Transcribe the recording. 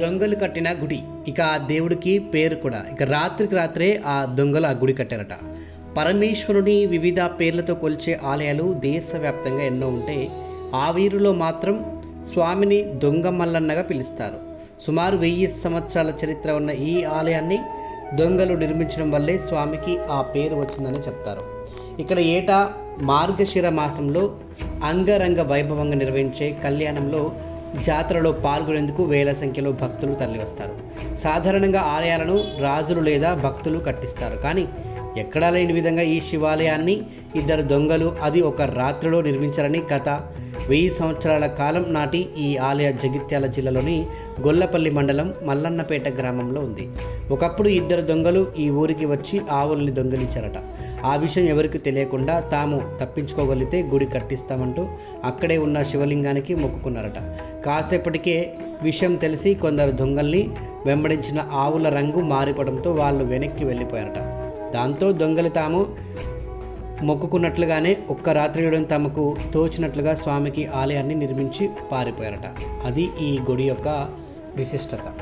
దొంగలు కట్టిన గుడి. ఇక ఆ దేవుడికి పేరు కూడా. ఇక రాత్రికి రాత్రే ఆ దొంగలు ఆ గుడి కట్టారట. పరమేశ్వరుని వివిధ పేర్లతో కొలిచే ఆలయాలు దేశవ్యాప్తంగా ఎన్నో ఉంటే ఆ వీరిలో మాత్రం స్వామిని దొంగ మల్లన్నగా పిలుస్తారు. సుమారు వెయ్యి సంవత్సరాల చరిత్ర ఉన్న ఈ ఆలయాన్ని దొంగలు నిర్మించడం వల్లే స్వామికి ఆ పేరు వచ్చిందని చెప్తారు. ఇక్కడ ఏటా మార్గశిర మాసంలో అంగరంగ వైభవంగా నిర్వహించే కళ్యాణంలో జాతరలో పాల్గొనేందుకు వేల సంఖ్యలో భక్తులు తరలివస్తారు. సాధారణంగా ఆలయాలను రాజులు లేదా భక్తులు కట్టిస్తారు. కానీ ఎక్కడా లేని విధంగా ఈ శివాలయాన్ని ఇద్దరు దొంగలు అది ఒక రాత్రిలో నిర్మించారని గత వెయ్యి సంవత్సరాల కాలం నాటి ఈ ఆలయ జగిత్యాల జిల్లాలోని గొల్లపల్లి మండలం మల్లన్నపేట గ్రామంలో ఉంది. ఒకప్పుడు ఇద్దరు దొంగలు ఈ ఊరికి వచ్చి ఆవుల్ని దొంగిలించారట. ఆ విషయం ఎవరికి తెలియకుండా తాము తప్పించుకోగలిగితే గుడి కట్టిస్తామంటూ అక్కడే ఉన్న శివలింగానికి మొక్కుకున్నారట. కాసేపటికే విషయం తెలిసి కొందరు దొంగల్ని వెంబడించిన ఆవుల రంగు మారిపోవడంతో వాళ్ళు వెనక్కి వెళ్ళిపోయారట. దాంతో దొంగలు తాము మొక్కుకున్నట్లుగానే ఒక్క రాత్రిలో తమకు తోచినట్లుగా స్వామికి ఆలయాన్ని నిర్మించి పారిపోయారట. అది ఈ గుడి యొక్క విశిష్టత.